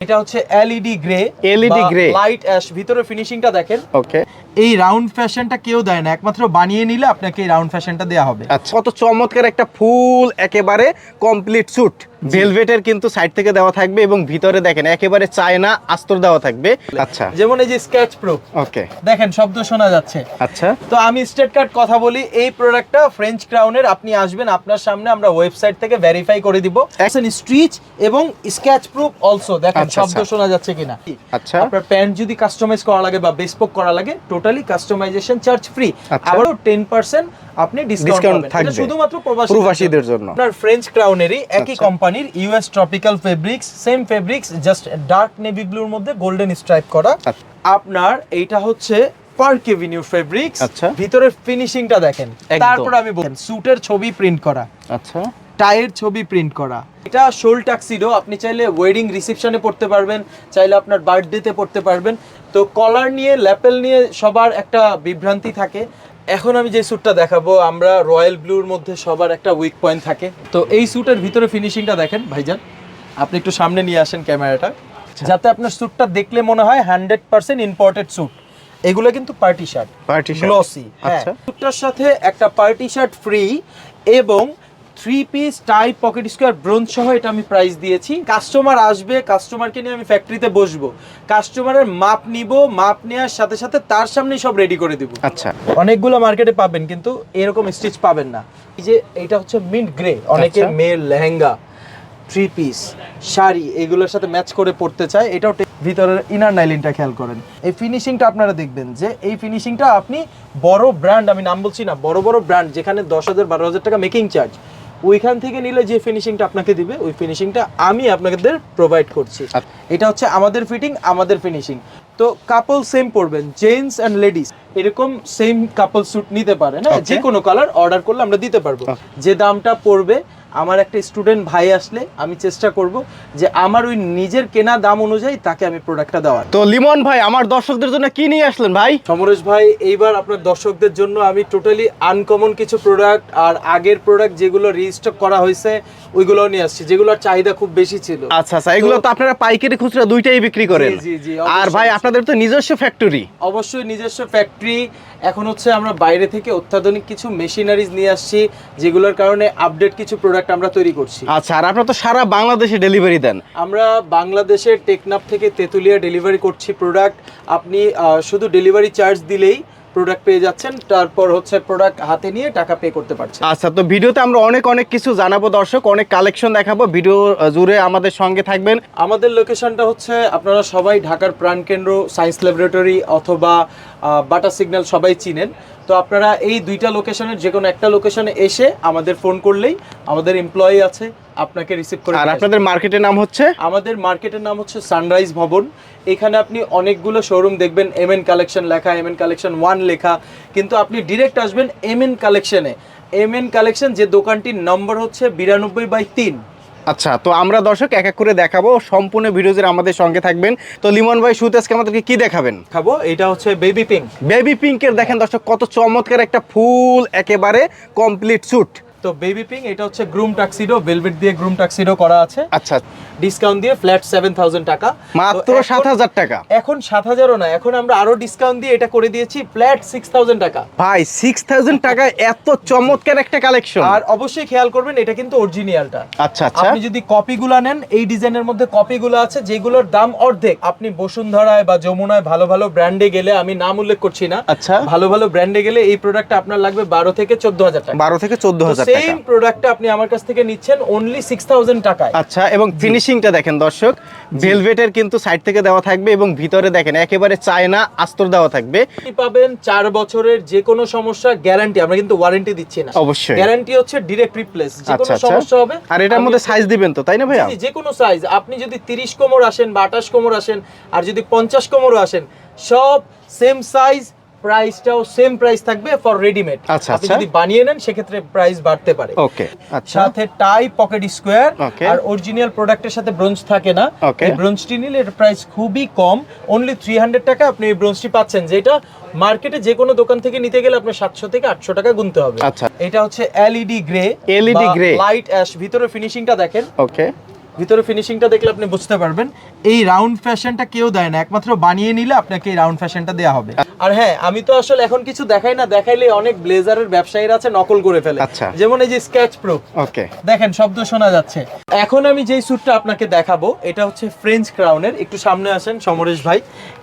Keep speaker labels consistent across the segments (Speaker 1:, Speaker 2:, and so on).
Speaker 1: এটা হচ্ছে LED grey
Speaker 2: LED grey
Speaker 1: light ash ভিতরে ফিনিশিংটা দেখেন।
Speaker 2: ওকে
Speaker 1: এই রাউন্ড ফ্যাশনটা কেউ দেয় না একমাত্র বানিয়ে নিলে আপনাকে এই রাউন্ড ফ্যাশনটা দেওয়া হবে।
Speaker 2: আচ্ছা। কত চমৎকার একটা ফুল একেবারে কমপ্লিট স্যুট ভেলভেটের কিন্তু সাইড থেকে দেওয়া থাকবে এবং ভিতরে দেখেন একেবারে চায়না আস্তর দেওয়া থাকবে আচ্ছা
Speaker 1: যেমন এই যে স্কেচ প্রুফ
Speaker 2: ওকে
Speaker 1: দেখেন শব্দ শোনা যাচ্ছে
Speaker 2: আচ্ছা
Speaker 1: তো আমি স্টেট কার্ড কথা বলি এই প্রোডাক্টটা ফ্রেঞ্চ ক্রাউনের আপনি আসবেন আপনার সামনে আমরা ওয়েবসাইট থেকে ভেরিফাই করে দিব স্ট্রিচ এবং স্কেচ প্রুফ অলসো দেখেন
Speaker 2: আচ্ছা,
Speaker 1: শব্দ
Speaker 2: আচ্ছা।
Speaker 1: শোনা যাচ্ছে কিনা
Speaker 2: আচ্ছা।
Speaker 1: আপনার প্যান্ট যদি কাস্টমাইজ করা লাগে বা বেসপোক করা লাগে টোটালি কাস্টমাইজেশন চার্জ ফ্রি। আবারও 10% আপনি ডিসকাউন্ট
Speaker 2: থাকবে।
Speaker 1: শুধুমাত্র
Speaker 2: প্রবাসীদের জন্য।
Speaker 1: আপনার ফ্রেঞ্চ ক্রাউনেরই একই
Speaker 2: আচ্ছা।
Speaker 1: কোম্পানির US tropical fabrics same fabrics just dark navy ব্লুর মধ্যে গোল্ডেন স্ট্রাইপ করা।
Speaker 2: আচ্ছা।
Speaker 1: আপনার এইটা হচ্ছে পার্ক এভিনিউ ফেব্রিক্স
Speaker 2: আচ্ছা।
Speaker 1: ভিতরের ফিনিশিংটা দেখেন। তারপর আমি বলছি স্যুটের ছবি প্রিন্ট করা।
Speaker 2: আচ্ছা।
Speaker 1: টাইয়ের ছবি প্রিন্ট করা। এটা শোল টাক্সিডো আপনি চাইলে ওয়েডিং রিসেপশনে পড়তে পারবেন চাইলে আপনার বার্থডেতে পড়তে পারবেন। তো কলার নিয়ে ল্যাপেল নিয়ে সবার একটা বিভ্রান্তি থাকে। এখন আমি যে স্যুটটা দেখাবো আমরা রয়্যাল ব্লুর মধ্যে সবার একটা উইক পয়েন্ট থাকে। তো এই স্যুটের ভিতরে ফিনিশিংটা দেখেন ভাইজান। আপনি একটু সামনে নিয়ে আসেন ক্যামেরাটা। যাতে আপনার স্যুটটা দেখলে মনে হয় হান্ড্রেড পার্সেন্ট ইম্পর্টেড স্যুট এগুলো কিন্তু party shirt
Speaker 2: party shirt
Speaker 1: glossy হ্যাঁ।
Speaker 2: আচ্ছা।
Speaker 1: স্যুটটার সাথে একটা পার্টি শার্ট ফ্রি এবং three piece tie pocket square bronze সহ এটা আমি প্রাইস দিয়েছি। কাস্টমার আসবে কাস্টমারকে নিয়ে আমি ফ্যাক্টরিতে বসবো। কাস্টমারের মাপ নিব মাপ নেওয়ার সাথে সাথে তার সামনেই সব রেডি করে দিব।
Speaker 2: আচ্ছা।
Speaker 1: অনেকগুলো মার্কেটে পাবেন কিন্তু এরকম স্টিচ পাবেন না। এই যে এটা হচ্ছে মিন্ট গ্রে অনেকে। মেয়ের লেহেঙ্গা থ্রি পিস শাড়ি এগুলোর সাথে ম্যাচ করে পড়তে চায়। এটাও ভিতরের ইনার নাইলিনটা খেয়াল করেন। এই ফিনিশিংটা আপনারা দেখবেন যে এই ফিনিশিংটা আপনি বড় ব্র্যান্ড আমি নাম বলছি না বড় বড় ব্র্যান্ড যেখানে দশ হাজার বারো হাজার টাকা মেকিং চার্জ ওইখান থেকে নিলে যে ফিনিশিংটা আপনাকে দিবে ওই ফিনিশিংটা আমি আপনাদের প্রোভাইড করছি।
Speaker 2: আচ্ছা।
Speaker 1: এটা হচ্ছে আমাদের ফিটিং আমাদের ফিনিশিং তো কাপল সেম পড়বেন জেন্টস অ্যান্ড লেডিস এরকম সেম কাপল স্যুট নিতে পারেন
Speaker 2: না?
Speaker 1: যে কোনো কালার অর্ডার করলে আমরা দিতে পারব। যে দামটা পড়বে আমার একটা স্টুডেন্ট ভাই আসলে আমি চেষ্টা করব যে আমার ওই নিজের কেনা দাম অনুযায়ী তাকে আমি প্রোডাক্টটা দেওয়ার।
Speaker 2: তো লিমন ভাই আমার দর্শকদের জন্য কি নিয়ে আসলেন ভাই?
Speaker 1: সমরেশ ভাই এইবার আপনার দর্শকদের জন্য আমি টোটালি আনকমন কিছু প্রোডাক্ট আর আগের প্রোডাক্ট যেগুলো রিস্টক করা হয়েছে ওইগুলো নিয়ে আসছি যেগুলোর চাহিদা খুব বেশি ছিল।
Speaker 2: আচ্ছা আচ্ছা এগুলো তো আপনারা পাইকারি খুচরা দুইটাই বিক্রি করেন।
Speaker 1: জি, জি,
Speaker 2: আর ভাই আপনাদের তো নিজস্ব ফ্যাক্টরি
Speaker 1: অবশ্যই নিজস্ব ফ্যাক্টরি এখন হচ্ছে আমরা বাইরে থেকে অত্যাধুনিক কিছু মেশিনারিজ নিয়ে আসছি যেগুলোর কারণে আপডেট কিছু প্রোডাক্ট আমরা তৈরি করছি।
Speaker 2: আচ্ছা আর আপনারা তো সারা বাংলাদেশে ডেলিভারি দেন।
Speaker 1: আমরা বাংলাদেশের টেকনাপ থেকে তেঁতুলিয়া ডেলিভারি করছি প্রোডাক্ট আপনি শুধু ডেলিভারি চার্জ দিলেই প্রোডাক্ট পেয়ে যাচ্ছেন তারপর হচ্ছে প্রোডাক্ট হাতে নিয়ে টাকা পে করতে পারছেন।
Speaker 2: আচ্ছা তো ভিডিওতে আমরা অনেক অনেক কিছু জানাব দর্শক অনেক কালেকশন দেখাবো ভিডিও জুড়ে আমাদের সঙ্গে থাকবেন।
Speaker 1: আমাদের লোকেশনটা হচ্ছে আপনারা সবাই ঢাকার প্রাণকেন্দ্র সায়েন্স ল্যাবরেটরি অথবা বাটা সিগন্যাল সবাই চিনেন। তো আপনারা এই দুইটা লোকেশনের যে কোনো একটা লোকেশনে এসে আমাদের ফোন করলেই আমাদের এমপ্লয়ি আছে আপনাকে রিসিভ করে
Speaker 2: আর আপনাদের মার্কেটের নাম হচ্ছে?
Speaker 1: আমাদের মার্কেটের নাম হচ্ছে সানরাইজ ভবন এখানে আপনি অনেকগুলো শোরুম দেখবেন এম এন কালেকশন লেখা এম এন কালেকশন ওয়ান লেখা কিন্তু আপনি ডিরেক্ট আসবেন এম এন কালেকশনে এম এন কালেকশন যে দোকানটির নম্বর হচ্ছে বিরানব্বই বাই তিন।
Speaker 2: আচ্ছা তো আমরা দর্শক এক এক করে দেখাবো সম্পূর্ণ ভিডিওজের আমাদের সঙ্গে থাকবেন। তো লিমন ভাই শুরুতে আজকে আমাদেরকে কি দেখাবেন?
Speaker 1: খাব এটা হচ্ছে বেবি পিঙ্ক
Speaker 2: বেবি পিঙ্কের দেখেন দর্শক কত চমৎকার একটা ফুল একেবারে কমপ্লিট স্যুট
Speaker 1: তো বেবি পিঙ্ক এটা হচ্ছে গ্রুম টাক্সিডো ভেলভেট দিয়ে গ্রুম টাক্সিডো করা আছে।
Speaker 2: আচ্ছা।
Speaker 1: ডিসকাউন্ট দিয়ে ফ্ল্যাট সেভেন থাউজেন্ড টাকা।
Speaker 2: মাত্র
Speaker 1: তো এখন-
Speaker 2: সাত হাজার টাকা।
Speaker 1: এখন সাত হাজারও না এখন আমরা আরও ডিসকাউন্ট দিয়ে এটা করে দিয়েছি ফ্ল্যাট সিক্স থাউজেন্ড টাকা।
Speaker 2: ভাই সিক্স থাউজেন্ড টাকায় এত চমৎকার একটা কালেকশন
Speaker 1: আর অবশ্যই খেয়াল করবেন এটা কিন্তু অরিজিনালটা
Speaker 2: আচ্ছা আচ্ছা।
Speaker 1: আপনি যদি কপিগুলো নেন এই ডিজাইনের মধ্যে কপিগুলো আছে যেগুলোর দাম অর্ধেক। আপনি বসুন্ধরায় বা যমুনায় ভালো ভালো ব্র্যান্ডে গেলে আমি নাম উল্লেখ করছি না
Speaker 2: আচ্ছা।
Speaker 1: ভালো ভালো ব্র্যান্ডে গেলে এই প্রোডাক্টটা আপনার লাগবে বারো থেকে চোদ্দ হাজার টাকা।
Speaker 2: বারো থেকে চোদ্দ হাজার টাকা
Speaker 1: সেম প্রোডাক্টটা আপনি আমার কাছ থেকে নিচ্ছেন অনলি সিক্স থাউজেন্ড টাকায়।
Speaker 2: আচ্ছা এবং ফিনিশিংটা দেখেন দর্শক ভেলভেটের কিন্তু সাইড থেকে দেওয়া থাকবে এবং ভিতরে দেখেন একেবারে চায়না আস্তর দেওয়া থাকবে।
Speaker 1: পাবেন চার বছরের যে কোনো সমস্যা গ্যারান্টি আমরা কিন্তু ওয়ারেন্টি দিচ্ছি না।
Speaker 2: অবশ্যই।
Speaker 1: গ্যারান্টি হচ্ছে ডিরেক্ট রিপ্লেস যে কোনো সমস্যা হবে
Speaker 2: আর এটার মধ্যে সাইজ দিবেন তো তাই না ভাইয়া?
Speaker 1: যে কোনো সাইজ আপনি যদি তিরিশ কোমর আসেন বা আঠাশ কোমর আসেন আর যদি পঞ্চাশ কোমরও আসেন সব সেম সাইজ প্রাইসটাও সেম প্রাইস থাকবে ফর রেডিমেড
Speaker 2: আচ্ছা,
Speaker 1: আপনি
Speaker 2: আচ্ছা।
Speaker 1: যদি বানিয়ে নেন সেক্ষেত্রে প্রাইস বাড়তে পারে।
Speaker 2: ওকে আচ্ছা।
Speaker 1: সাথে টাই পকেট স্কোয়ার আর অরিজিনাল প্রোডাক্টের সাথে ব্রোঞ্জ থাকে না। এই ব্রোঞ্জটি নিলে এর প্রাইস খুবই কম। অনলি থ্রি হান্ড্রেড টাকা আপনি এই ব্রোঞ্জটি পাচ্ছেন যেটা মার্কেটে যে কোনো দোকান থেকে নিতে গেলে আপনার সাতশো থেকে আটশো টাকা গুনতে হবে।
Speaker 2: আচ্ছা।
Speaker 1: এটা হচ্ছে LED grey
Speaker 2: LED grey
Speaker 1: light ash ভিতরে ফিনিশিংটা দেখেন।
Speaker 2: ওকে
Speaker 1: ভিতরে ফিনিশিংটা দেখলে আপনি বুঝতে পারবেন। এই রাউন্ড ফ্যাশনটা কেউ দেয় না একমাত্র বানিয়ে নিলে আপনাকে এই রাউন্ড ফ্যাশনটা দেওয়া হবে। আর হ্যাঁ আমি তো আসলে এখন কিছু দেখাই না দেখাইলে অনেক ব্লেজারের ব্যবসায়ীরা আছে নকল করে ফেলে।
Speaker 2: আচ্ছা।
Speaker 1: যেমন এই যে স্কেচ প্রো
Speaker 2: ওকে।
Speaker 1: দেখেন শব্দ শোনা যাচ্ছে। এখন আমি যেই স্যুটটা আপনাকে দেখাবো এটা হচ্ছে ফ্রেঞ্চ ক্রাউনের একটু সামনে আসেন সমরেশ ভাই।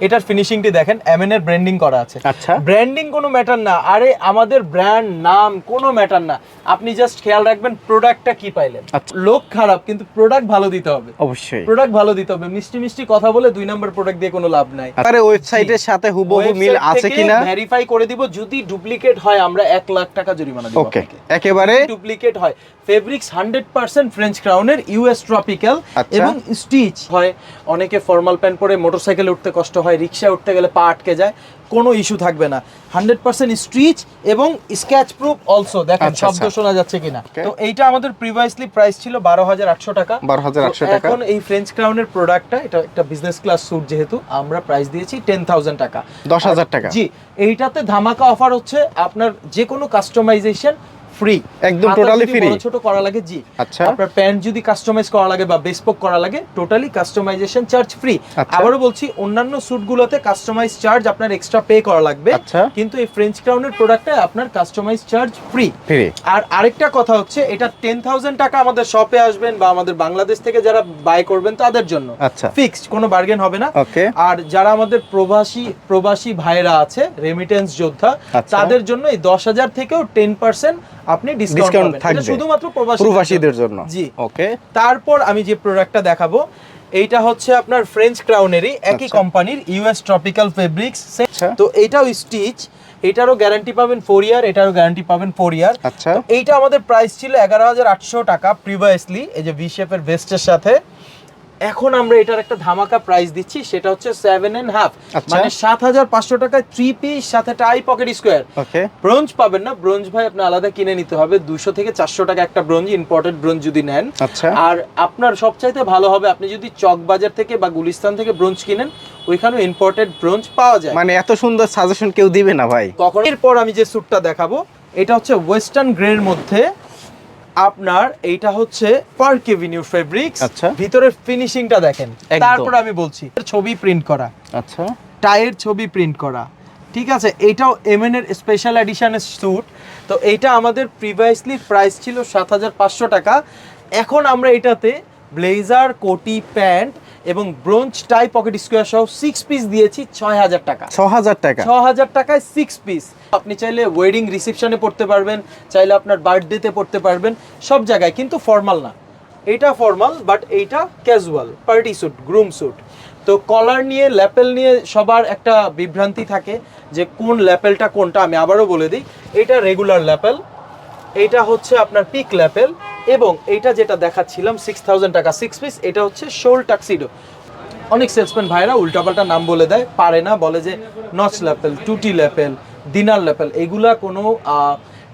Speaker 1: এটার ফিনিশিংটি দেখেন এমএন এর ব্র্যান্ডিং করা আছে।
Speaker 2: আচ্ছা।
Speaker 1: ব্র্যান্ডিং কোনো ম্যাটার না আরে আমাদের ব্র্যান্ড নাম কোনো ম্যাটার না। আপনি জাস্ট খেয়াল রাখবেন প্রোডাক্টটা কি পাইলেন।
Speaker 2: আচ্ছা।
Speaker 1: লোক খারাপ কিন্তু প্রোডাক্ট ভালো দিতে হবে।
Speaker 2: অবশ্যই।
Speaker 1: প্রোডাক্ট ভালো দিতে হবে। মিষ্টি মিষ্টি কথা বলে দুই নম্বর প্রোডাক্ট দিয়ে কোনো লাভ নাই।
Speaker 2: আরে ওয়েবসাইটের সাথে হুবহু মিল আছে কিনা?
Speaker 1: ভেরিফাই করে দিব। যদি ডুপ্লিকেট হয় আমরা এক লাখ টাকা জরিমানা দিব
Speaker 2: ওকে একেবারে?
Speaker 1: ডুপ্লিকেট হয় ফেব্রিক্স হান্ড্রেড পার্সেন্ট ফ্রেঞ্চ ক্রাউনের ইউএস ট্রপিক্যাল। এবং স্টিচ হয়। অনেকে ফর্মাল প্যান্ট পরে মোটরসাইকেলে উঠতে কষ্ট হয় রিক্সায় উঠতে গেলে পা আটকে যায়। কোনো ইস্যু থাকবে না হান্ড্রেড পার্সেন্ট স্ট্রিচ এবং স্ক্যাচ প্রুফ অলসো দেখেন
Speaker 2: আচ্ছা,
Speaker 1: শব্দ
Speaker 2: আচ্ছা।
Speaker 1: শোনা যাচ্ছে কিনা তো এইটা আমাদের প্রিভাইসলি প্রাইস ছিল বারো হাজার আটশো টাকা
Speaker 2: বারো
Speaker 1: হাজার আটশো
Speaker 2: টাকা।
Speaker 1: এখন এই ফ্রেঞ্চ ক্রাউনের প্রোডাক্টটা এটা একটা বিজনেস ক্লাস স্যুট যেহেতু আমরা প্রাইস দিয়েছি টেন থাউজেন্ড টাকা
Speaker 2: 10,000 টাকা।
Speaker 1: জি এইটাতে ধামাকা অফার হচ্ছে আপনার যে কোনো কাস্টমাইজেশন ফ্রি
Speaker 2: একদম totally free?
Speaker 1: ছোট করা লাগে জি
Speaker 2: আচ্ছা।
Speaker 1: আপনার প্যান্ট যদি কাস্টমাইজ করা লাগে বা বেসপোক করা লাগে টোটালি কাস্টমাইজেশন চার্জ ফ্রি। আবারও বলছি অন্যান্য স্যুটগুলোতে কাস্টমাইজ চার্জ আপনার এক্সট্রা পে করা লাগবে
Speaker 2: আচ্ছা।
Speaker 1: কিন্তু এই ফ্রেঞ্চ ক্রাউনের প্রোডাক্টে আপনার কাস্টমাইজ চার্জ ফ্রি
Speaker 2: ফ্রি
Speaker 1: আর আরেকটা কথা হচ্ছে এটা টেন থাউজেন্ড টাকা আমাদের শপে আসবেন বা আমাদের বাংলাদেশ থেকে যারা বাই করবেন তাদের জন্য
Speaker 2: আচ্ছা।
Speaker 1: ফিক্সড কোনো বার্গেন হবে না আর যারা আমাদের প্রবাসী প্রবাসী ভাইরা আছে রেমিটেন্স যোদ্ধা
Speaker 2: আচ্ছা।
Speaker 1: তাদের জন্য এই দশ হাজার থেকেও টেন পার্সেন্ট আপনি ডিসকাউন্ট
Speaker 2: থাকবে
Speaker 1: শুধুমাত্র
Speaker 2: প্রবাসীদের জন্য।
Speaker 1: জি।
Speaker 2: ওকে
Speaker 1: তারপর আমি যে প্রোডাক্টটা দেখাবো এইটা হচ্ছে আপনার ফ্রেঞ্চ ক্রাউনেরই একই। কোম্পানির ইউএস ট্রপিক্যাল ফেব্রিক্স। তো এটাও স্টিচ এটারও গ্যারান্টি পাবেন ফোর ইয়ার এটারও গ্যারান্টি পাবেন ফোর ইয়ার
Speaker 2: আচ্ছা।
Speaker 1: এইটা আমাদের প্রাইস ছিল এগারো হাজার আটশো টাকা প্রিভিয়াসলি এই যে ভি শেপের ভেস্টের সাথে। এখন আমরা এটার একটা ধামাকা প্রাইস দিচ্ছি সেটা হচ্ছে সেভেন এন্ড হাফ। মানে সাত হাজার পাঁচশো টাকায় থ্রি পিস সাথে tie pocket square
Speaker 2: okay
Speaker 1: bronze পাবেন না ব্রোঞ্জ ভাই আপনি আলাদা কিনে নিতে হবে। দুশো থেকে চারশো টাকা একটা ব্রোঞ্জ ইম্পোর্টেড ব্রোঞ্জ যদি নেন।
Speaker 2: আচ্ছা।
Speaker 1: আর আপনার সবচাইতে ভালো হবে আপনি যদি চকবাজার থেকে বা গুলিস্তান থেকে ব্রোঞ্জ কিনেন ওইখানেও ইম্পোর্টেড ব্রোঞ্জ পাওয়া যায়।
Speaker 2: মানে এত সুন্দর সাজেশন কেউ দিবে না ভাই।
Speaker 1: কখন এরপর আমি যে স্যুটটা দেখাবো এটা হচ্ছে ওয়েস্টার্ন গ্রের মধ্যে আপনার এইটা হচ্ছে পার্ক এভিনিউ ফেব্রিক্স
Speaker 2: আচ্ছা।
Speaker 1: ভিতরের ফিনিশিংটা দেখেন। তারপর আমি বলছি ছবি প্রিন্ট করা।
Speaker 2: আচ্ছা।
Speaker 1: টায়ের ছবি প্রিন্ট করা। ঠিক আছে? এটাও এমএন এর স্পেশাল এডিশনের স্যুট তো এইটা আমাদের প্রিভিয়াসলি প্রাইস ছিল সাত হাজার পাঁচশো টাকা। এখন আমরা এটাতে ব্লেজার কোটি প্যান্ট এবং ব্রোঞ্জ টাই পকেট স্কোয়ার সহ সিক্স পিস দিয়েছি ছয় হাজার টাকা।
Speaker 2: ছ হাজার টাকা।
Speaker 1: ছ হাজার টাকায় সিক্স পিস আপনি চাইলে ওয়েডিং রিসেপশনে পড়তে পারবেন চাইলে আপনার বার্থডেতে পড়তে পারবেন সব জায়গায় কিন্তু ফর্মাল না। এটা ফর্মাল বাট এইটা casual party suit groom suit তো কলার নিয়ে ল্যাপেল নিয়ে সবার একটা বিভ্রান্তি থাকে যে কোন ল্যাপেলটা কোনটা আমি আবারও বলে দিই এটা রেগুলার ল্যাপেল এইটা হচ্ছে আপনার পিক ল্যাপেল এবং এইটা যেটা দেখাচ্ছিলাম সিক্স থাউজেন্ড টাকা সিক্স পিস এটা হচ্ছে শোল টাক্সিডো অনেক সেলসম্যান ভাইরা উল্টাপাল্টা নাম বলে দেয়, পারে না, বলে যে নচ ল্যাপেল টুটি ল্যাপেল দিনার ল্যাপেল এগুলা কোনো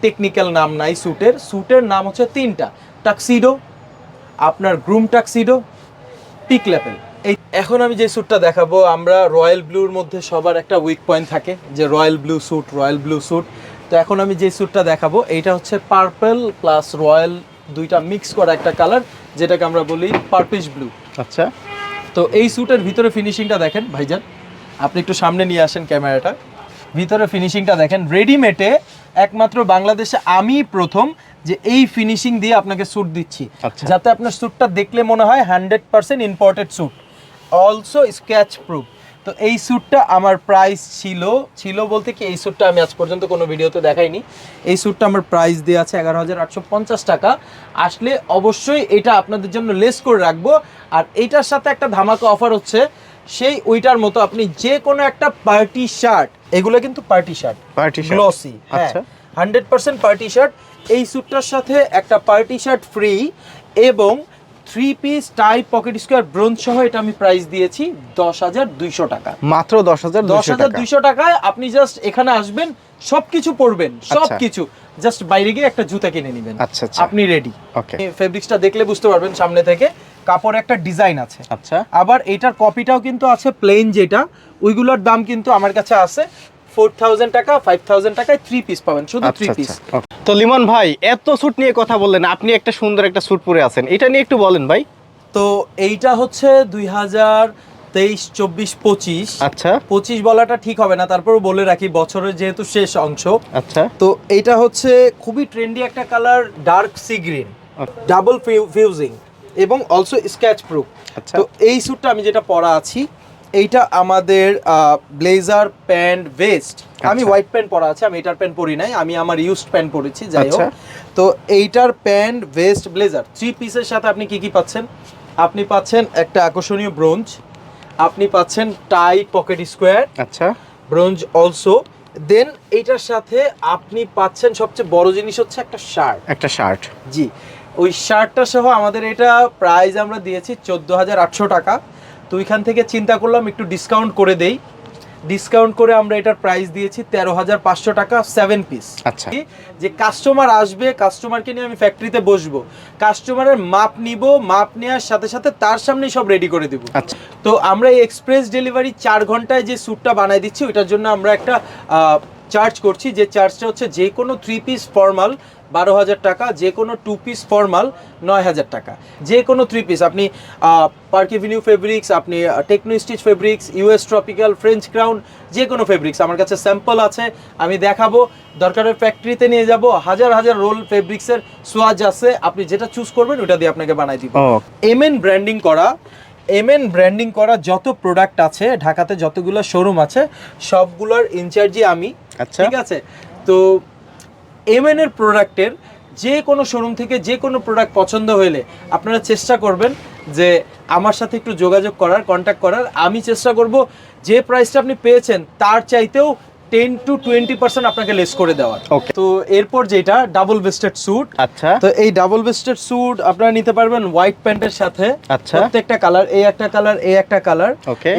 Speaker 1: টেকনিক্যাল নাম নাই স্যুটের স্যুটের নাম হচ্ছে তিনটা টাক্সিডো আপনার গ্রুম টাক্সিডো পিক ল্যাপেল এই এখন আমি যে স্যুটটা দেখাবো, আমরা রয়্যাল ব্লুর মধ্যে সবার একটা উইক পয়েন্ট থাকে, যে royal blue suit royal blue suit তো এখন আমি যে স্যুটটা দেখাবো এইটা হচ্ছে পার্পল প্লাস রয়্যাল দুইটা মিক্স করা একটা কালার যেটাকে আমরা বলি পার্পিশ ব্লু
Speaker 2: আচ্ছা।
Speaker 1: তো এই স্যুটের ভিতরে ফিনিশিংটা দেখেন ভাইজান। আপনি একটু সামনে নিয়ে আসেন ক্যামেরাটা। ভিতরে ফিনিশিংটা দেখেন রেডিমেডে একমাত্র বাংলাদেশে আমি প্রথম যে এই ফিনিশিং দিয়ে আপনাকে স্যুট দিচ্ছি।
Speaker 2: আচ্ছা।
Speaker 1: যাতে আপনার স্যুটটা দেখলে মনে হয় hundred percent imported suit also scratch proof তো এই স্যুটটা আমার প্রাইস ছিল ছিল বলতে কি এই স্যুটটা আমি আজ পর্যন্ত কোনো ভিডিওতে দেখাইনি। এই স্যুটটা আমার প্রাইস দেওয়া আছে এগারো হাজার আটশো পঞ্চাশ টাকা। আসলে অবশ্যই এটা আপনাদের জন্য লেস করে রাখব। আর এইটার সাথে একটা ধামাকা অফার হচ্ছে সেই ওইটার মতো আপনি যে কোনো একটা পার্টি শার্ট এগুলো কিন্তু পার্টি শার্ট
Speaker 2: পার্টি
Speaker 1: গ্লসি
Speaker 2: হ্যাঁ
Speaker 1: হান্ড্রেড পার্সেন্ট পার্টি শার্ট এই স্যুটটার সাথে একটা পার্টি শার্ট ফ্রি এবং three piece tie pocket square bronze সহ এটা আমি প্রাইস দিয়েছি দশ হাজার দুইশো টাকা।
Speaker 2: মাত্র দশ হাজার
Speaker 1: দশ হাজার দুইশো টাকায় আপনি জাস্ট এখানে আসবেন সবকিছু পরবেন
Speaker 2: আচ্ছা।
Speaker 1: কিছু জাস্ট বাইরে গিয়ে একটা জুতা কিনে নেবেন।
Speaker 2: আচ্ছা, আচ্ছা।
Speaker 1: আপনি রেডি
Speaker 2: ওকে
Speaker 1: ফেব্রিক্সটা দেখলে বুঝতে পারবেন সামনে থেকে। কাপড় একটা ডিজাইন আছে।
Speaker 2: আচ্ছা।
Speaker 1: আবার এটার কপিটাও কিন্তু আছে প্লেন যেটা। ওইগুলোর দাম কিন্তু আমার কাছে আছে। ফোর থাউজেন্ড টাকা ফাইভ থাউজেন্ড টাকায় থ্রি পিস পাবেন শুধু থ্রি
Speaker 2: আচ্ছা
Speaker 1: পিস
Speaker 2: আচ্ছা তো লিমন ভাই এত স্যুট নিয়ে কথা বললেন আপনি একটা সুন্দর একটা স্যুট পরে আছেন এটা নিয়ে একটু বলেন ভাই।
Speaker 1: তো এইটা হচ্ছে দুই হাজার তেইশ চব্বিশ পঁচিশ।
Speaker 2: আচ্ছা।
Speaker 1: পঁচিশ বলাটা ঠিক হবে না তারপর বলে রাখি বছরের যেহেতু শেষ অংশ।
Speaker 2: আচ্ছা।
Speaker 1: তো এইটা হচ্ছে খুবই ট্রেন্ডি একটা colour dark sea green double fusing এবং অলসো স্ক্যাচ প্রুফ
Speaker 2: আচ্ছা।
Speaker 1: তো এই স্যুটটা আমি যেটা পরা আছি এইটা আমাদের ব্লেজার প্যান্ট ভেস্ট আমি। হোয়াইট প্যান্ট পরা আছে আমি এটার প্যান্ট পরি নাই আমি আমার ইউজড প্যান্ট পরেছি যাই হোক।
Speaker 2: আচ্ছা।
Speaker 1: তো এইটার প্যান্ট ভেস্ট ব্লেজার থ্রি পিসের সাথে আপনি কি কি পাচ্ছেন? আপনি পাচ্ছেন একটা আকর্ষণীয় ব্রোঞ্জ আপনি পাচ্ছেন টাই পকেট স্কোয়ার
Speaker 2: আচ্ছা।
Speaker 1: ব্রোঞ্জ অলসো দেন এইটার সাথে আপনি পাচ্ছেন সবচেয়ে বড় জিনিস হচ্ছে একটা শার্ট
Speaker 2: একটা শার্ট
Speaker 1: জি। ওই শার্টটা সহ আমাদের এটা প্রাইস আমরা দিয়েছি চোদ্দ হাজার আটশো টাকা। তো ওইখান থেকে চিন্তা করলাম একটু ডিসকাউন্ট করে দেই। ডিসকাউন্ট করে আমরা এটার প্রাইস দিয়েছি তেরো হাজার পাঁচশো টাকা সেভেন পিস
Speaker 2: আচ্ছা।
Speaker 1: যে কাস্টমার আসবে কাস্টমারকে নিয়ে আমি ফ্যাক্টরিতে বসবো। কাস্টমারের মাপ নিব মাপ নেওয়ার সাথে সাথে তার সামনেই সব রেডি করে দিব।
Speaker 2: আচ্ছা।
Speaker 1: তো আমরা এই এক্সপ্রেস ডেলিভারি চার ঘন্টায় যে স্যুটটা বানাই দিচ্ছি ওইটার জন্য আমরা একটা চার্জ করছি। যে চার্জটা হচ্ছে যে কোনো থ্রি পিস ফর্মাল বারো হাজার টাকা যে কোনো টু পিস ফর্মাল নয় হাজার টাকা। যে কোনো থ্রি পিস আপনি পার্ক এভিনিউ ফেব্রিক্স আপনি techno stitch fabrics US tropical French crown যে কোনো ফেব্রিক্স আমার কাছে স্যাম্পল আছে আমি দেখাবো দরকারের ফ্যাক্টরিতে নিয়ে যাব হাজার হাজার রোল ফেব্রিক্সের সোয়াজ আছে আপনি যেটা চুজ করবেন ওটা দিয়ে আপনাকে বানাই দিব।
Speaker 2: ও
Speaker 1: এমএন ব্র্যান্ডিং করা এমএন ব্র্যান্ডিং করা যত প্রোডাক্ট আছে ঢাকাতে যতগুলো শোরুম আছে সবগুলোর ইনচার্জি আমি
Speaker 2: আচ্ছা।
Speaker 1: ঠিক আছে? তো এমএন এর প্রোডাক্টের যে কোনো শোরুম থেকে যে কোনো প্রোডাক্ট পছন্দ হলে আপনারা চেষ্টা করবেন যে আমার সাথে একটু যোগাযোগ করার কন্ট্যাক্ট করার। আমি চেষ্টা করব যে প্রাইসটা আপনি পেয়েছেন, তার চাইতেও টেন টু টোয়েন্টি পার্সেন্ট আপনাকে লেস করে দেওয়ার তো এরপর যেটা ডাবল বেস্টেড স্যুট
Speaker 2: আচ্ছা।
Speaker 1: তো এই ডাবল বেস্টেড স্যুট আপনারা নিতে পারবেন হোয়াইট প্যান্টের সাথে।
Speaker 2: আচ্ছা।
Speaker 1: প্রত্যেকটা কালার এই একটা কালার এই একটা কালার.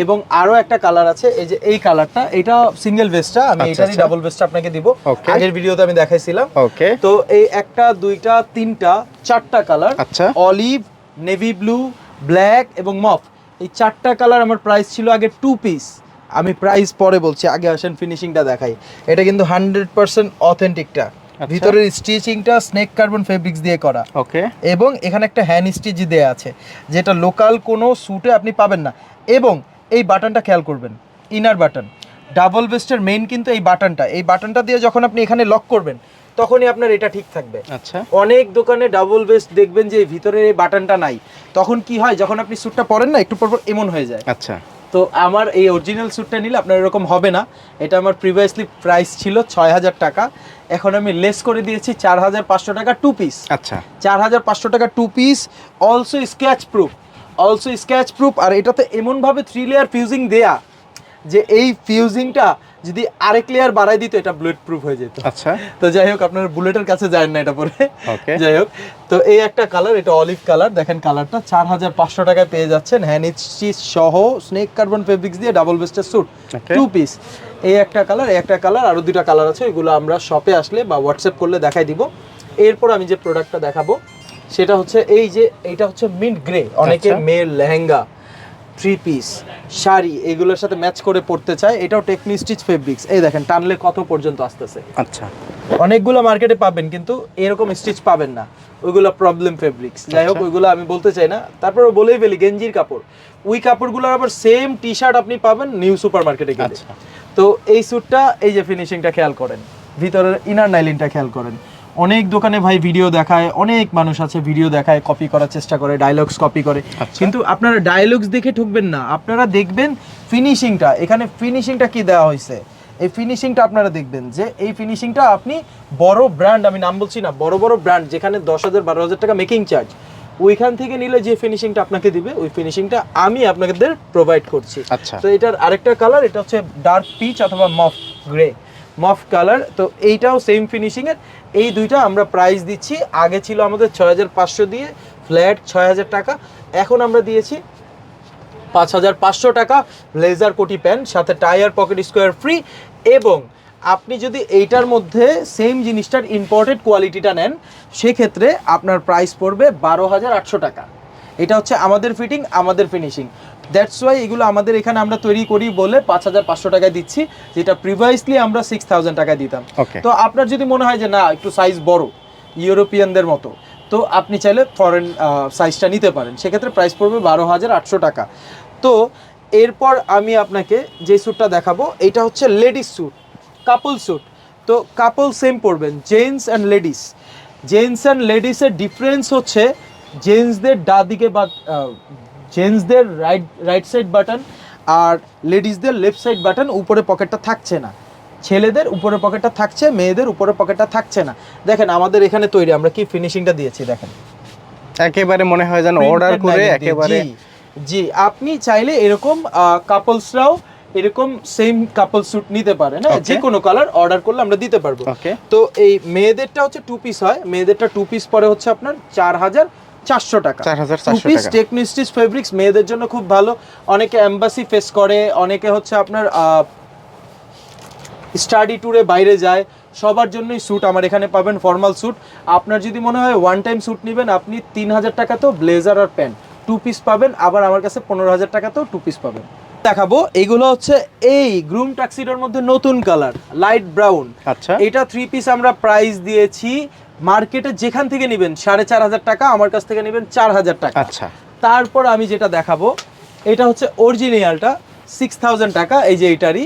Speaker 1: এবং আরও একটা কালার আছে এই যে এই কালারটা এটা সিঙ্গেল ভেস্টটা আমি
Speaker 2: আচ্ছা,
Speaker 1: এটারই
Speaker 2: আচ্ছা।
Speaker 1: ডাবল ভেস্টটা আপনাকে দিব. আগের ভিডিওতে আমি দেখাইছিলাম।
Speaker 2: ওকে
Speaker 1: তো এই একটা দুইটা তিনটা চারটা কালার
Speaker 2: আচ্ছা।
Speaker 1: অলিভ নেভি ব্লু ব্ল্যাক এবং মফ এই চারটা কালার আমার প্রাইস ছিল আগে টু পিস আমি প্রাইস পরে বলছি আগে আসেন ফিনিশিংটা দেখাই। এটা কিন্তু হান্ড্রেড পার্সেন্ট অথেন্টিকটা। ভিতরের স্টিচিংটা স্নেক কার্বন ফেব্রিক্স দিয়ে করা।
Speaker 2: ওকে।
Speaker 1: এবং এখানে একটা হ্যান্ড স্টিচ দেওয়া আছে যেটা লোকাল কোনো স্যুটে আপনি পাবেন না। এবং এই বাটনটা খেয়াল করবেন ইনার বাটন ডাবল বেস্টের মেইন কিন্তু এই বাটনটা এই বাটনটা দিয়ে যখন আপনি এখানে লক করবেন তখনই আপনার এটা ঠিক থাকবে।
Speaker 2: আচ্ছা।
Speaker 1: অনেক দোকানে ডাবল বেস্ট দেখবেন যে ভিতরে এই বাটনটা নাই। তখন কি হয় যখন আপনি স্যুটটা পরেন না একটু পর পর এমন হয়ে যায়।
Speaker 2: আচ্ছা।
Speaker 1: তো আমার এই অরিজিনাল স্যুটটা নিলে আপনার এরকম হবে না। এটা আমার প্রিভিয়াসলি প্রাইস ছিল ছয় হাজার টাকা। এখন আমি লেস করে দিয়েছি চার হাজার পাঁচশো টাকা টু পিস
Speaker 2: আচ্ছা।
Speaker 1: চার হাজার পাঁচশো টাকা two piece also scratch proof also scratch proof আর এটাতে এমনভাবে থ্রি লেয়ার ফিউজিং দেয়া যে এই ফিউজিংটা যদি আরেক লেয়ার বাড়াই দিত এটা বুলেট প্রুফ হয়ে যেত।
Speaker 2: আচ্ছা।
Speaker 1: তো যাই হোক আপনার বুলেটের কাছে যায় না এটা পরে. যাই হোক তো এই একটা কালার এটা অলিভ কালার দেখেন কালারটা চার হাজার পাঁচশো টাকায় পেয়ে যাচ্ছেন হ্যান্ড স্টিচ সহ স্নেক কার্বন ফেব্রিক্স দিয়ে ডাবল বেস্টের স্যুট টু পিস এই একটা কালার এই একটা কালার আরও দুইটা কালার আছে ওইগুলো আমরা শপে আসলে বা হোয়াটসঅ্যাপ করলে দেখাই দিব। এরপর আমি যে প্রোডাক্টটা দেখাবো সেটা হচ্ছে এই যে এইটা হচ্ছে মিন্ট গ্রে অনেকে। মেয়ের লেহেঙ্গা। থ্রি পিস শাড়ি এগুলোর সাথে ম্যাচ করে পড়তে চায়। এটাও টেকনি স্টিচ ফেব্রিক্স এই দেখেন টানলে কত পর্যন্ত আসতেছে?
Speaker 2: আচ্ছা।
Speaker 1: অনেকগুলো মার্কেটে পাবেন কিন্তু এরকম স্টিচ পাবেন না। ওইগুলো প্রবলেম ফেব্রিক্স যাই হোক
Speaker 2: আচ্ছা।
Speaker 1: ওইগুলো আমি বলতে চাই না। তারপরে বলেই ফেলি গেঞ্জির কাপড়। ওই কাপড়গুলোর আবার সেম টি শার্ট আপনি পাবেন নিউ সুপার মার্কেটে গেলে।
Speaker 2: আচ্ছা।
Speaker 1: তো এই স্যুটটা এই যে ফিনিশিংটা খেয়াল করেন। ভিতরের ইনার নাইলিনটা খেয়াল করেন। অনেক দোকানে ভাই ভিডিও দেখায় অনেক মানুষ আছে ভিডিও দেখায় কপি করার চেষ্টা করে ডায়লগস কপি করে।
Speaker 2: আচ্ছা।
Speaker 1: কিন্তু আপনারা ডায়লগস দেখে ঠকবেন না। আপনারা দেখবেন ফিনিশিংটা এখানে ফিনিশিংটা কি দেওয়া হয়েছে? এই ফিনিশিংটা আপনারা দেখবেন যে এই ফিনিশিংটা আপনি বড় ব্র্যান্ড আমি নাম বলছি না বড় বড় ব্র্যান্ড যেখানে দশ হাজার বারো হাজার টাকা মেকিং চার্জ ওইখান থেকে নিলে যে ফিনিশিংটা আপনাকে দিবে ওই ফিনিশিংটা আমি আপনাদের প্রোভাইড করছি।
Speaker 2: আচ্ছা।
Speaker 1: তো এটার আরেকটা কালার এটা হচ্ছে ডার্ক পিচ অথবা মফ গ্রে মফ কালার, তো এইটাও সেম ফিনিশিং এর। এই দুইটা আমরা প্রাইস দিচ্ছি। আগে ছিল আমাদের ছয় হাজার পাঁচশো দিয়ে ফ্ল্যাট ছয় হাজার টাকা। এখন আমরা দিয়েছি পাঁচ হাজার পাঁচশো টাকা লেজার কোটি প্যান্ট সাথে টায়ার পকেট স্কোয়ার ফ্রি এবং আপনি যদি এইটার মধ্যে সেম জিনিসটার ইম্পোর্টেড কোয়ালিটিটা নেন, সেক্ষেত্রে আপনার প্রাইস পড়বে বারো হাজার আটশো টাকা। এটা হচ্ছে আমাদের ফিটিং আমাদের ফিনিশিং দ্যাটস ওয়াই এগুলো আমাদের এখানে আমরা তৈরি করি বলে পাঁচ হাজার পাঁচশো টাকায় দিচ্ছি যেটা প্রিভাইসলি আমরা সিক্স থাউজেন্ড টাকায় দিতাম। তো আপনার যদি মনে হয় যে না একটু সাইজ বড় ইউরোপিয়ানদের মতো তো আপনি চাইলে ফরেন সাইজটা নিতে পারেন। সেক্ষেত্রে প্রাইস পড়বে বারো হাজার আটশো টাকা। তো এরপর আমি আপনাকে যে স্যুটটা দেখাবো এটা হচ্ছে লেডিস স্যুট কাপল স্যুট তো কাপল সেম পড়বেন gents and ladies gents and লেডিসের difference হচ্ছে জেন্টসদের ডা দিকে বা জেন্টসদের রাইট রাইট সাইড বাটন আর লেডিসদের লেফট সাইড বাটন উপরে পকেটটা থাকছে না। ছেলেদের উপরে পকেটটা থাকছে মেয়েদের উপরে পকেটটা থাকছে না। দেখেন আমাদের এখানে তৈরি আমরা কি ফিনিশিংটা দিয়েছি দেখেন।
Speaker 2: একেবারে মনে হয় যেন অর্ডার করে একেবারে
Speaker 1: জি, আপনি চাইলে এরকম কাপলসরাও এরকম সেম কাপল স্যুট নিতে পারে
Speaker 2: না.
Speaker 1: যে কোনো কালার অর্ডার করলে আমরা দিতে পারব। তো এই মেয়েদেরটা হচ্ছে টু পিস হয় মেয়েদেরটা টু পিস পরে হচ্ছে আপনার চার হাজার চারশো টাকা। পিস টেকনিস্টিস ফেব্রিক্স মেয়েদের জন্য খুব ভালো। অনেকে এম্বাসি ফেস করে অনেকে হচ্ছে আপনার স্টাডি ট্যুরে বাইরে যায়। সবার জন্যই স্যুট আমার এখানে পাবেন ফর্মাল স্যুট আপনার যদি মনে হয় ওয়ান টাইম স্যুট নেবেন আপনি তিন হাজার টাকাতেও ব্লেজার আর প্যান্ট টু পিস পাবেন। আবার আমার কাছে পনেরো হাজার টাকাতেও টু পিস পাবেন। দেখাবো এইগুলো হচ্ছে এই গ্রুম ট্যাক্সিডোর মধ্যে নতুন কালার লাইট ব্রাউন
Speaker 2: আচ্ছা।
Speaker 1: এটা থ্রি পিস আমরা প্রাইস দিয়েছি। মার্কেটে যেখান থেকে নেবেন সাড়ে চার হাজার টাকা আমার কাছ থেকে নেবেন চার হাজার টাকা।
Speaker 2: আচ্ছা।
Speaker 1: তারপর আমি যেটা দেখাবো এটা হচ্ছে অরিজিনালটা সিক্স থাউজেন্ড টাকা এই যে এইটারই।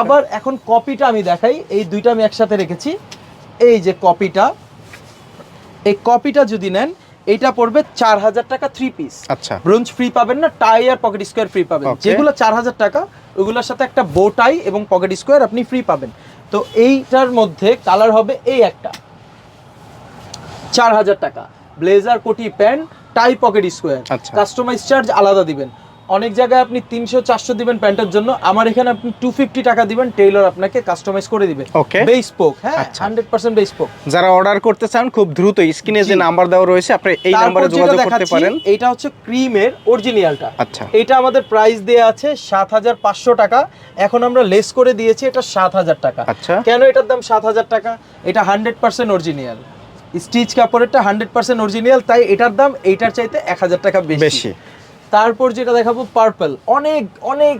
Speaker 1: আবার এখন কপিটা আমি দেখাই এই দুইটা আমি একসাথে রেখেছি। এই যে কপিটা এই কপিটা যদি নেন এটা পড়বে চার হাজার টাকা থ্রি পিস
Speaker 2: আচ্ছা।
Speaker 1: ব্রোঞ্জ ফ্রি পাবেন না টাই আর পকেট স্কোয়ার ফ্রি পাবেন। যেগুলো চার হাজার টাকা ওগুলোর সাথে একটা বো টাই এবং পকেট স্কোয়ার আপনি ফ্রি পাবেন। তো এইটার মধ্যে কালার হবে এই একটা। চার হাজার টাকা। ব্লেজার কোটি প্যান্ট টাই পকেট স্কোয়ার
Speaker 2: আচ্ছা।
Speaker 1: কাস্টমাইজ চার্জ আলাদা দিবেন। অনেক জায়গায় আপনি তিনশো চারশো দিবেন প্যান্টের জন্য। আমার এখানে আপনি টু ফিফটি টাকা দিবেন টেইলর আপনাকে কাস্টমাইজ করে দিবে।
Speaker 2: Okay.
Speaker 1: বেস পোক হ্যাঁ
Speaker 2: আচ্ছা।
Speaker 1: হান্ড্রেড পার্সেন্ট বেস পোক
Speaker 2: যারা অর্ডার করতে চান খুব দ্রুত স্ক্রিনে যে নাম্বার দেওয়া রয়েছে আপনি এই নাম্বারে যোগাযোগ করতে পারেন।
Speaker 1: এটা হচ্ছে ক্রিমের অরিজিনালটা
Speaker 2: আচ্ছা।
Speaker 1: এটা আমাদের প্রাইস দেয়া আছে সাত হাজার পাঁচশো টাকা। এখন আমরা লেস করে দিয়েছি এটা সাত হাজার টাকা।
Speaker 2: আচ্ছা।
Speaker 1: কেন এটার দাম সাত হাজার টাকা? এটা হান্ড্রেড পার্সেন্ট অরিজিনাল স্টিচ কাপড়েরটা হান্ড্রেড পার্সেন্ট অরিজিনাল তাই এটার দাম এইটার চাইতে এক হাজার টাকা বেশি। তারপর যেটা দেখাবো পার্পল অনেক অনেক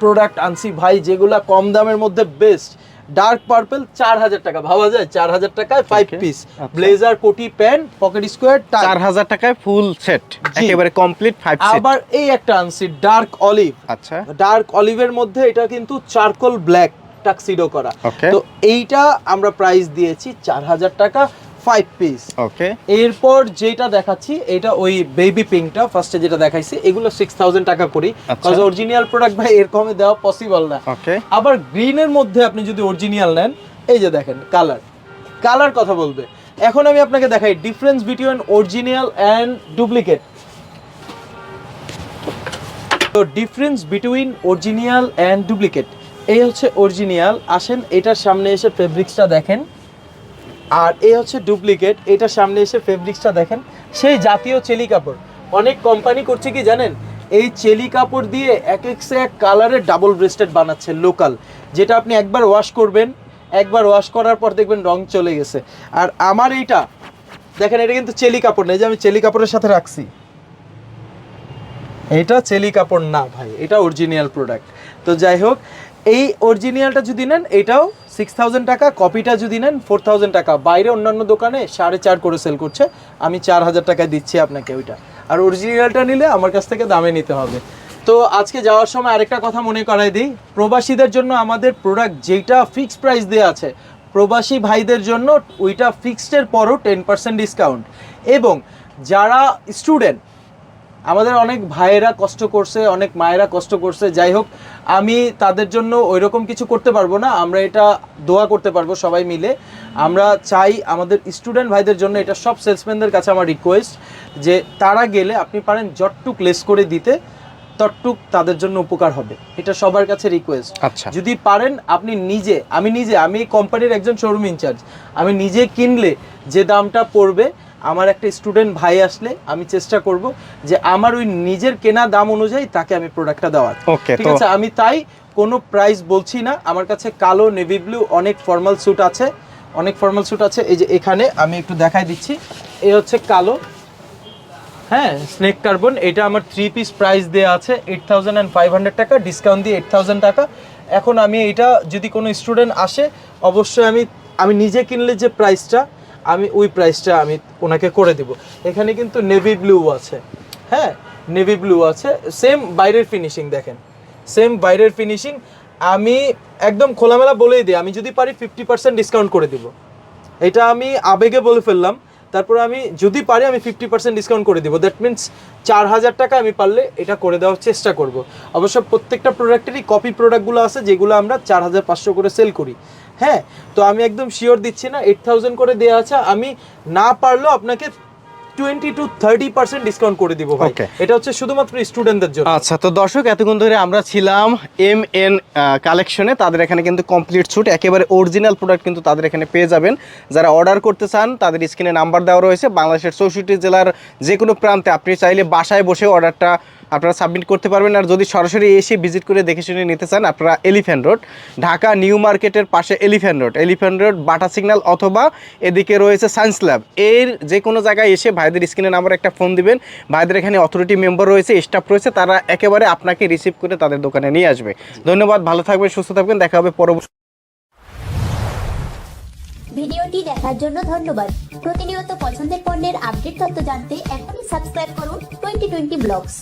Speaker 1: প্রোডাক্ট আনছি ভাই যেগুলা কম দামের মধ্যে বেস্ট ডার্ক পার্পল চার হাজার টাকা। ভাবা যায় চার হাজার টাকায় ফাইভ পিস। ব্লেজার কোটি প্যান্ট পকেট স্কোয়ার
Speaker 2: চার হাজার টাকায় ফুল সেট একেবারে কমপ্লিট ফাইভ
Speaker 1: আবার এই একটা আনছি ডার্ক অলিভ
Speaker 2: আচ্ছা।
Speaker 1: ডার্ক অলিভের মধ্যে এটা কিন্তু চারকোল ব্ল্যাক টাক্সিডো করা। তো এইটা আমরা প্রাইস দিয়েছি চার হাজার টাকা। ফাইভ পিস
Speaker 2: ওকে
Speaker 1: এরপর যেটা দেখাচ্ছি এটা ওই বেবি পিঙ্কটা ফার্স্টে যেটা দেখাইছি এগুলো সিক্স থাউজেন্ড টাকা করি। কজ অরিজিনাল প্রোডাক্ট ভাই এর কমে দেওয়া পসিবল না।
Speaker 2: ওকে
Speaker 1: আবার গ্রিনের মধ্যে আপনি যদি অরিজিনাল নেন এই যে দেখেন কালার কালার কথা বলবে। এখন আমি আপনাকে দেখাই difference between original and duplicate তো difference between original and duplicate এই হচ্ছে অরিজিনাল আসেন এটার সামনে এসে ফেব্রিক্সটা দেখেন। আর এই হচ্ছে ডুপ্লিকেট এটার সামনে এসে ফেব্রিক্সটা দেখেন, সেই জাতীয় চেলি কাপড়। অনেক কোম্পানি করছে কি জানেন? এই চেলি কাপড় দিয়ে এক এক সে এক কালারের ডাবল ব্রেস্টেড বানাচ্ছে লোকাল যেটা আপনি একবার ওয়াশ করবেন, একবার ওয়াশ করার পর দেখবেন রং চলে গেছে। আর আমার এইটা, দেখেন এটা কিন্তু চেলি কাপড় না যে আমি চেলি কাপড়ের সাথে রাখছি। এটা চেলি কাপড় না ভাই, এটা অরিজিনাল প্রোডাক্ট তো যাই হোক এই অরিজিনালটা যদি নেন, এটাও সিক্স থাউজেন্ড টাকা কপিটা যদি নেন ফোর থাউজেন্ড টাকা। বাইরে অন্যান্য দোকানে সাড়ে চার করে সেল করছে। আমি চার হাজার টাকায় দিচ্ছি আপনাকে ওইটা। আর অরিজিনালটা নিলে আমার কাছ থেকে দামে নিতে হবে। তো আজকে যাওয়ার সময় আরেকটা কথা মনে করাই দিই। প্রবাসীদের জন্য আমাদের প্রোডাক্ট যেটা ফিক্সড প্রাইস দেওয়া আছে, প্রবাসী ভাইদের জন্য ওইটা ফিক্সডের পরও টেন পার্সেন্ট ডিসকাউন্ট এবং যারা স্টুডেন্ট আমাদের অনেক ভাইয়েরা কষ্ট করছে অনেক মায়েরা কষ্ট করছে। যাই হোক আমি তাদের জন্য ওই রকম কিছু করতে পারব না। আমরা এটা দোয়া করতে পারব সবাই মিলে। আমরা চাই আমাদের স্টুডেন্ট ভাইদের জন্য এটা সব সেলসম্যানদের কাছে আমার রিকোয়েস্ট যে তারা গেলে আপনি পারেন যতটুক লেস করে দিতে ততটুক তাদের জন্য উপকার হবে। এটা সবার কাছে রিকোয়েস্ট
Speaker 2: আচ্ছা।
Speaker 1: যদি পারেন আপনি নিজে আমি নিজে আমি কোম্পানির একজন শোরুম ইনচার্জ আমি নিজে কিনলে যে দামটা পড়বে আমার একটা স্টুডেন্ট ভাই আসলে আমি চেষ্টা করব যে আমার ওই নিজের কেনা দাম অনুযায়ী তাকে আমি প্রোডাক্টটা দেওয়ার। ঠিক আছে? আমি তাই কোনো প্রাইস বলছি না। আমার কাছে কালো নেভি ব্লু অনেক ফর্মাল স্যুট আছে। অনেক ফর্মাল স্যুট আছে। এই যে এখানে আমি একটু দেখাই দিচ্ছি। এ হচ্ছে কালো। হ্যাঁ স্নেক কার্বন এটা আমার থ্রি পিস প্রাইস দেওয়া আছে। Eight thousand and five hundred টাকা। ডিসকাউন্ট দিয়ে এইট থাউজেন্ড টাকা। এখন আমি এটা যদি কোনো স্টুডেন্ট আসে অবশ্যই আমি আমি নিজে কিনলে যে প্রাইসটা আমি ওই প্রাইসটা আমি ওনাকে করে দিব। এখানে কিন্তু নেভি ব্লু আছে। হ্যাঁ নেভি ব্লু আছে। সেম বাইরের ফিনিশিং দেখেন। সেম বাইরের ফিনিশিং আমি একদম খোলামেলা বলেই দিই, আমি যদি পারি ফিফটি পার্সেন্ট ডিসকাউন্ট করে দিব। এটা আমি আবেগে বলে ফেললাম। তারপরে আমি যদি পারি, আমি ফিফটি পার্সেন্ট ডিসকাউন্ট করে দিব। দ্যাট মিনস চার হাজার টাকা আমি পারলে এটা করে দেওয়ার চেষ্টা করব। অবশ্য প্রত্যেকটা প্রোডাক্টেরই কপি প্রোডাক্টগুলো আছে, যেগুলো আমরা চার হাজার পাঁচশো করে সেল করি। হ্যাঁ তো আমি একদম শিওর দিচ্ছি না এইট থাউজেন্ড করে দেওয়া আছে আমি না পারলেও আপনাকে twenty to thirty percent discount করে দিব ভাই। এটা হচ্ছে শুধুমাত্র স্টুডেন্টদের জন্য।
Speaker 2: আচ্ছা তো দর্শক এতক্ষণ ধরে আমরা ছিলাম এম এন কালেকশনে তাদের এখানে কিন্তু কমপ্লিট স্যুট একেবারে অরিজিনাল প্রোডাক্ট কিন্তু তাদের এখানে পেয়ে যাবেন। যারা অর্ডার করতে চান তাদের স্ক্রিনে নাম্বার দেওয়া রয়েছে। বাংলাদেশের চৌষট্টি জেলার যে কোনো প্রান্তে আপনি চাইলে বাসায় বসে অর্ডারটা আপনারা সাবমিট করতে পারবেন। আর যদি সরাসরি এসে ভিজিট করে দেখে শুনে নিতে চান, আপনারা এলিফ্যান্ট রোড ঢাকা নিউ মার্কেটের পাশে Elephant Road Elephant Road Bata signal অথবা এদিকে রয়েছে সায়েন্স ল্যাব এর যে কোনো জায়গায় এসে ভাইদের স্ক্রিনে নাম্বার একটা ফোন দিবেন। ভাইদের এখানে অথরিটি মেম্বার রয়েছে স্টাফ রয়েছে, তারা একেবারে আপনাকে রিসিভ করে তাদের দোকানে নিয়ে আসবে। ধন্যবাদ, ভালো থাকবেন, সুস্থ থাকবেন, দেখা হবে পরবর্তী
Speaker 3: ভিডিওটি দেখার জন্য ধন্যবাদ। প্রতিনিয়ত পছন্দের পণ্যের আপডেট তথ্য জানতে এখনই সাবস্ক্রাইব করুন টোয়েন্টি টোয়েন্টি ব্লগস।